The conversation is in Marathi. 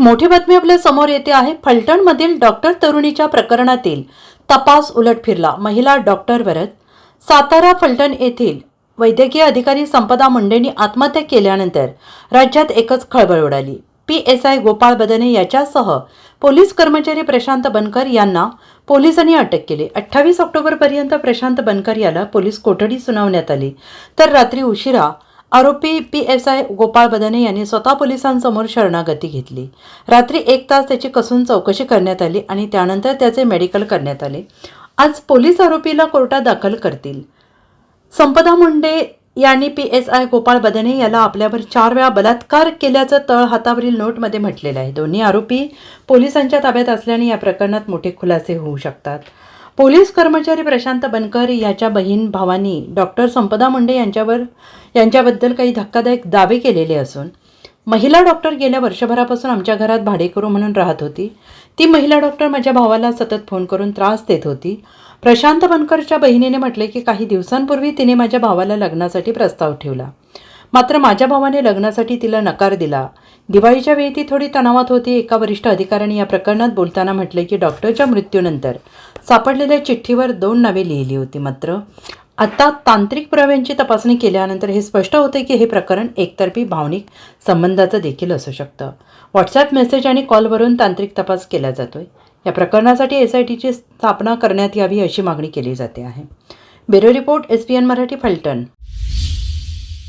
मोठी बातमी आपल्यासमोर येते आहे. फलटणमधील डॉक्टर तरुणीच्या प्रकरणातील तपास उलट फिरला. महिला डॉक्टरवरच सातारा फलटण येथील वैद्यकीय अधिकारी संपदा मुंडेंनी आत्महत्या केल्यानंतर राज्यात एकच खळबळ उडाली. P S I Gopal Badne याच्यासह पोलीस कर्मचारी प्रशांत बनकर यांना पोलिसांनी अटक केली. अठ्ठावीस ऑक्टोबरपर्यंत प्रशांत बनकर याला पोलीस कोठडी सुनावण्यात आली. तर रात्री उशिरा आरोपी P S I Gopal Badne यांनी स्वतः पोलिसांसमोर शरणागती घेतली. रात्री एक तास त्याची कसून चौकशी करण्यात आली आणि त्यानंतर त्याचे मेडिकल करण्यात आले. आज पोलीस आरोपीला कोर्टात दाखल करतील. संपदा मुंडे यांनी P S I Gopal Badne याला आपल्यावर चार वेळा बलात्कार केल्याचं तळ हातावरील नोटमध्ये म्हटलेलं आहे. दोन्ही आरोपी पोलिसांच्या ताब्यात असल्याने या प्रकरणात मोठे खुलासे होऊ शकतात. पोलीस कर्मचारी प्रशांत बनकर याच्या बहीण भावांनी डॉक्टर संपदा मुंडे यांच्यावर यांच्याबद्दल काही धक्कादायक दावे केलेले असून महिला डॉक्टर गेल्या वर्षभरापासून आमच्या घरात भाडेकरू म्हणून राहत होती. ती महिला डॉक्टर माझ्या भावाला सतत फोन करून त्रास देत होती. प्रशांत बनकरच्या बहिणीने म्हटले की काही दिवसांपूर्वी तिने माझ्या भावाला लग्नासाठी प्रस्ताव ठेवला. मात्र माझ्या भावाने लग्नासाठी तिला नकार दिला. दिवाळीच्या वेळी ती थोडी तणावात होती. एका वरिष्ठ अधिकाऱ्याने या प्रकरणात बोलताना म्हटले की डॉक्टरच्या मृत्यूनंतर सापडलेल्या चिठ्ठीवर दोन नावे लिहिली होती मात्र. आता तांत्रिक पुराव्यांची तपासणी केल्यानंतर हे स्पष्ट होते की हे प्रकरण एकतर्फी भावनिक संबंधाचं देखील असू शकतं. व्हॉट्सॲप मेसेज आणि कॉलवरून तांत्रिक तपास केला जातोय. या प्रकरणासाठी एस आय टीची स्थापना करण्यात यावी अशी मागणी केली जाते आहे. Bureau report S P N Marathi Phaltan.